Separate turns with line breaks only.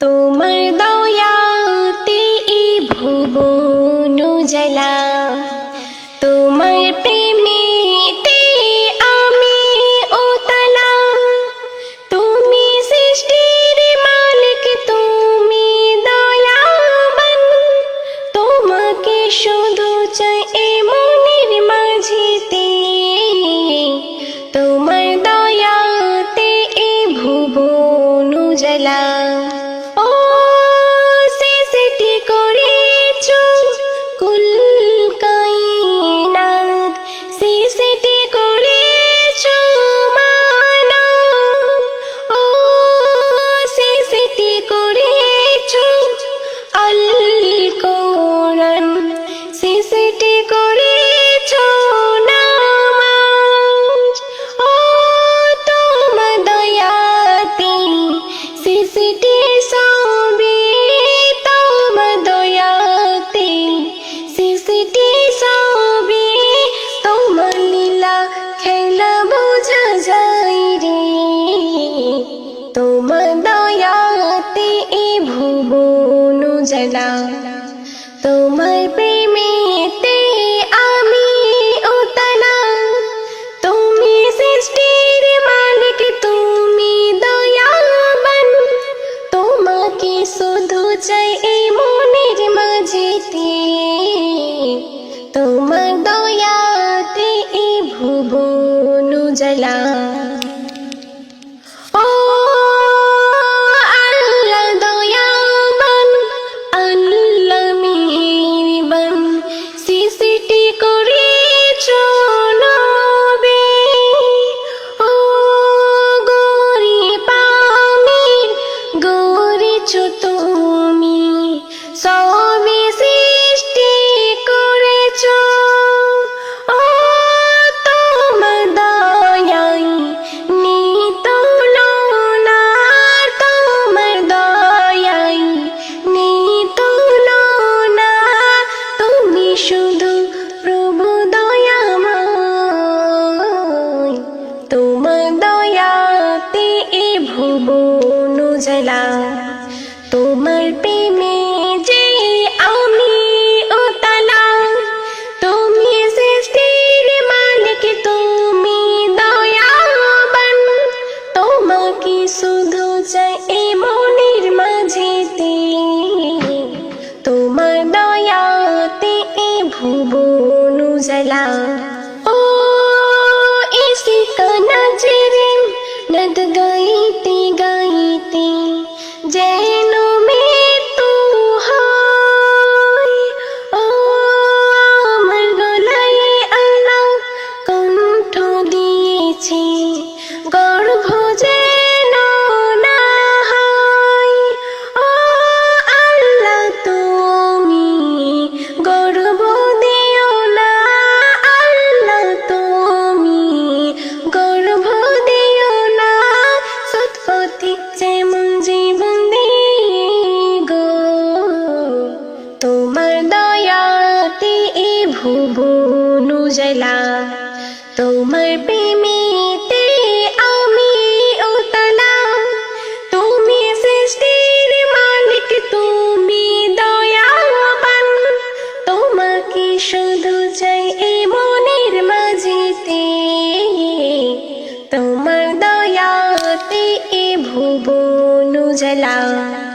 তোমার দয়াতে এই ভুবন জলা তোমার প্রেমেতে আমি ওতলা তুমি সৃষ্টির মালিক, তুমি দয়াবান। তোমাকে শুধু চাই এ মনের মাঝিতে। তোমার দয়াতে এ ভুবন জলা খেলা বোঝা যায় রে। তোমার দয়াতে এ ভুবন জলা তোমার প্রেমেতে আমি উতলা। তুমি সৃষ্টির মালিক, তুমি দয়াবান। তোমাকে শুধু চাই এই মনের মাঝেতে। ভুবন শুধু প্রভু দয়াময়। তোমার দয়াতে এ ভুবন জলা তোমার প্রেমে যে আমি ওতলা তুমি সৃষ্টির মালিক, তুমি দয়াবান। তোমাকে শুধু চাই এ এ ভুবন জলা ও ইসকা নজরে তোমার প্রেমেতে আমি উতলা। তুমি সৃষ্টির মালিক, তুমি দয়াবান। তোমাকে শুধু চাই এ মনের মাঝেতে। তোমার দয়াতে এ ভুবন হুম